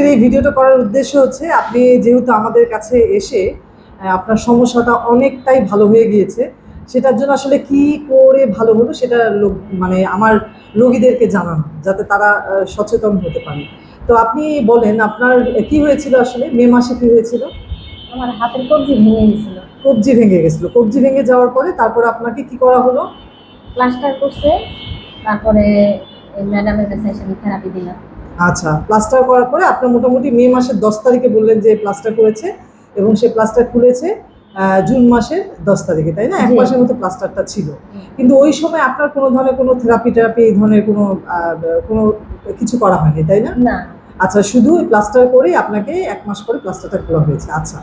আজকের এই ভিডিওটা করার উদ্দেশ্য হচ্ছে আপনি যেহেতু আমাদের কাছে এসে আপনার সমস্যাটা অনেকটাই ভালো হয়ে গিয়েছে সেটার জন্য আসলে কি করে ভালো হলো সেটা লোক মানে আমার রোগীদেরকে জানানো যাতে তারা সচেতন হতে পারে। তো আপনি বলেন আপনার কি হয়েছিল আসলে? মে মাসে কি হয়েছিল? আমার হাতের কবজি ভেঙে গেছিল। কবজি ভেঙে গেছিল। কবজি ভেঙে যাওয়ার পরে তারপর আপনাকে কি করা হলো? প্লাস্টার করছে তারপরে ম্যাডামের কাছে এসে থেরাপি দিলাম। আচ্ছা প্লাস্টার করার পরে আপনার মোটামুটি মে মাসের দশ তারিখে বললেন যে প্লাস্টার করেছে এবং সে প্লাস্টার খুলেছে জুন মাসের দশ তারিখে তাই না? এক মাসের মতো প্লাস্টারটা ছিল। কিন্তু ওই সময় আপনার কোনো ধরনের কোনো থেরাপি টেরাপি এই ধরনের কোনো কোনো কিছু করা হয়নি তাই না? না। আচ্ছা শুধু প্লাস্টার করেই আপনাকে এক মাস পরে প্লাস্টারটা খোলা হয়েছে আচ্ছা।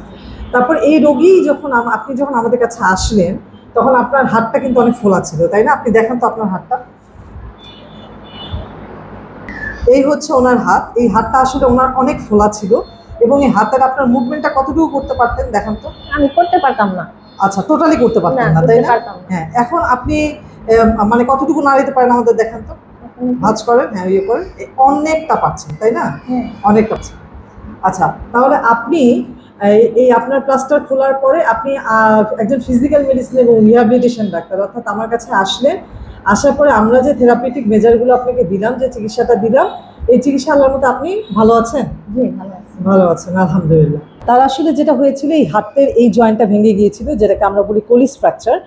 তারপর এই রোগী যখন আপনি যখন আমাদের কাছে আসলেন তখন আপনার হাতটা কিন্তু অনেক ফোলা ছিল তাই না? আপনি দেখান তো আপনার হাতটা। এই হচ্ছে ওনার হাত। এই হাতটা আসলে ওনার অনেক ফোলা ছিল এবং এই হাতের আপনার মুভমেন্টটা কতটুকু করতে পারতেন দেখান তো? আমি করতে পারতাম না। আচ্ছা টোটালি করতে না পারতেন না তাই না? হ্যাঁ এখন আপনি মানে কতটুকু নাড়াতে পারেন আমাদের দেখান তো। ভাজ করেন হ্যাঁ ইয়ে করেন। অনেকটা পাচ্ছেন তাই না? হ্যাঁ, অনেকটা পাচ্ছেন। আচ্ছা তাহলে আপনি এই- এই আপনার প্লাস্টার খোলার পরে আপনি একজন ফিজিক্যাল মেডিসিন এবং রিহ্যাবিলিটেশন ডাক্তার অর্থাৎ আমার কাছে আসলেন আসার পরে আমরা যে থেরাপিটিক মেজারগুলো আপনাকে দিলাম যে চিকিৎসাটা দিলাম এই চিকিৎসা আল্লাহর মতো আপনি ভালো আছেন? জি ভালো আছে। ভালো আছেন আলহামদুলিল্লাহ। তার আসলে যেটা হয়েছিল, এই হাতের এই জয়েন্টটা ভেঙে গিয়েছিল, যেটাকে আমরা বলি কোলিস ফ্র্যাকচার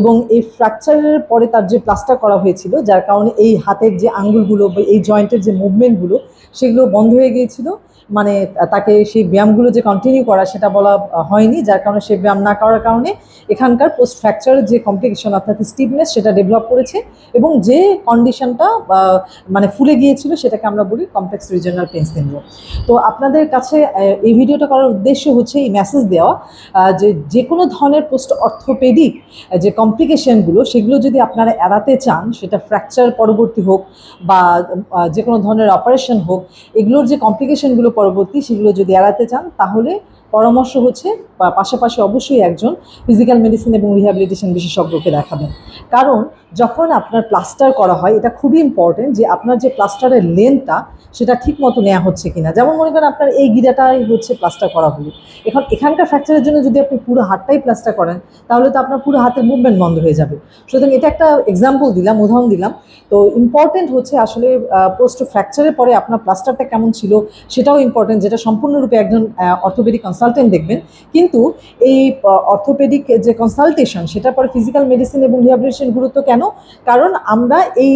এবং এই ফ্র্যাকচারের পরে তার যে প্লাস্টার করা হয়েছিল, যার কারণে এই হাতের যে আঙ্গুলগুলো বা এই জয়েন্টের যে মুভমেন্টগুলো সেগুলো বন্ধ হয়ে গিয়েছিল। মানে তাকে সেই ব্যায়ামগুলো যে কন্টিনিউ করা, সেটা বলা হয়নি, যার কারণে সেই ব্যায়াম না করার কারণে এখানকার পোস্ট ফ্র্যাকচারের যে কমপ্লিকেশন অর্থাৎ স্টিফনেস সেটা ডেভেলপ করেছে, এবং যে কন্ডিশনটা মানে ফুলে গিয়েছিল, সেটাকে আমরা বলি কমপ্লেক্স রিজনাল পেন সিন্ড্রোম তো আপনাদের কাছে এই ভিডিওটা করার উদ্দেশ্য হচ্ছে এই মেসেজ দেওয়া যে যে কোনো ধরনের পোস্ট অর্থোপেডিক যে কমপ্লিকেশানগুলো সেগুলো যদি আপনারা এড়াতে চান, সেটা ফ্র্যাকচার পরবর্তী হোক বা যে কোনো ধরনের অপারেশন হোক, এগুলোর যে কমপ্লিকেশানগুলো পরবর্তী, সেগুলো যদি এড়াতে চান, তাহলে পরামর্শ হচ্ছে বা পাশাপাশি অবশ্যই একজন ফিজিক্যাল মেডিসিন এবং রিহ্যাবিলিটেশন বিশেষজ্ঞকে দেখাবেন। কারণ যখন আপনার প্লাস্টার করা হয়, এটা খুবই ইম্পর্টেন্ট যে আপনার যে প্লাস্টারের লেন্থটা সেটা ঠিক মতো নেওয়া হচ্ছে কিনা। যেমন মনে করেন আপনার এই গিরাটাই হচ্ছে প্লাস্টার করা হলো। এখন এখানকার ফ্র্যাকচারের জন্য যদি আপনি পুরো হাতটাই প্লাস্টার করেন, তাহলে তো আপনার পুরো হাতের মুভমেন্ট বন্ধ হয়ে যাবে। সুতরাং এটা একটা এক্সাম্পল দিলাম, উদাহরণ দিলাম। তো ইম্পর্টেন্ট হচ্ছে আসলে পোস্ট ফ্র্যাকচারের পরে আপনার প্লাস্টারটা কেমন ছিল, সেটাও ইম্পর্টেন্ট যেটা সম্পূর্ণরূপে একজন অর্থোপেডিক কনসালটেন্ট দেখবেন, কিন্তু এই অর্থোপেডিক যে কনসালটেশন সেটার পরে ফিজিক্যাল মেডিসিন এবং রিহ্যাবিলিটেশন গুরুত্ব কেন? কারণ আমরা এই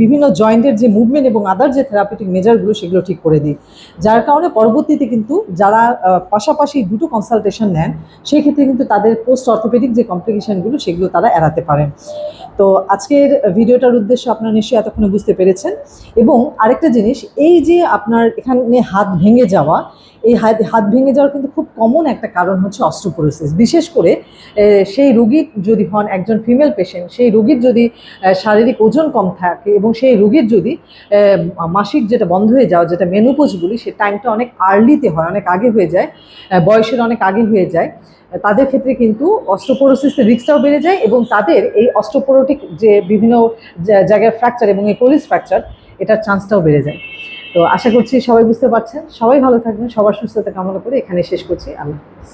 বিভিন্ন জয়েন্টের যে মুভমেন্ট এবং আদার যে থেরাপিউটিক মেজারগুলো সেগুলো ঠিক করে দিই। যার কারণে পরবর্তীতে কিন্তু যারা পাশাপাশি দুটো কনসালটেশন নেন সেই ক্ষেত্রে কিন্তু তাদের পোস্ট অর্থোপেডিক যে কমপ্লিকেশনগুলো সেগুলো তারা এড়াতে পারেন। তো আজকের ভিডিওটার উদ্দেশ্য আপনারা নিশ্চয়ই এতক্ষণে বুঝতে পেরেছেন। এবং আরেকটা জিনিস, এই যে আপনার এখানে হাত ভেঙে যাওয়া এই হাত হাত ভেঙে যাওয়ার কিন্তু খুব কমন একটা কারণ হচ্ছে অস্ট্রোপোরোসিস। বিশেষ করে সেই রোগীর যদি হন একজন ফিমেল পেশেন্ট সেই রুগীর যদি শারীরিক ওজন কম থাকে এবং সেই রুগীর যদি মাসিক যেটা বন্ধ হয়ে যাওয়া, যেটা মেনুপোজ বলি, সে টাইমটা অনেক আর্লিতে হয়, অনেক আগে হয়ে যায় বয়সের অনেক আগে হয়ে যায় তাদের ক্ষেত্রে কিন্তু অস্ট্রোপোরোসিসের রিক্সটাও বেড়ে যায় এবং তাদের এই অস্ট্রোপোরোটিক যে বিভিন্ন জায়গায় ফ্র্যাকচার এবং এই কোলিস ফ্র্যাকচার এটার চান্সটাও বেড়ে যায়। তো আশা করছি সবাই বুঝতে পারছেন সবাই ভালো থাকবেন, সবার সুস্থতা কামনা করে এখানে শেষ করছি আল্লাহ হাফিজ।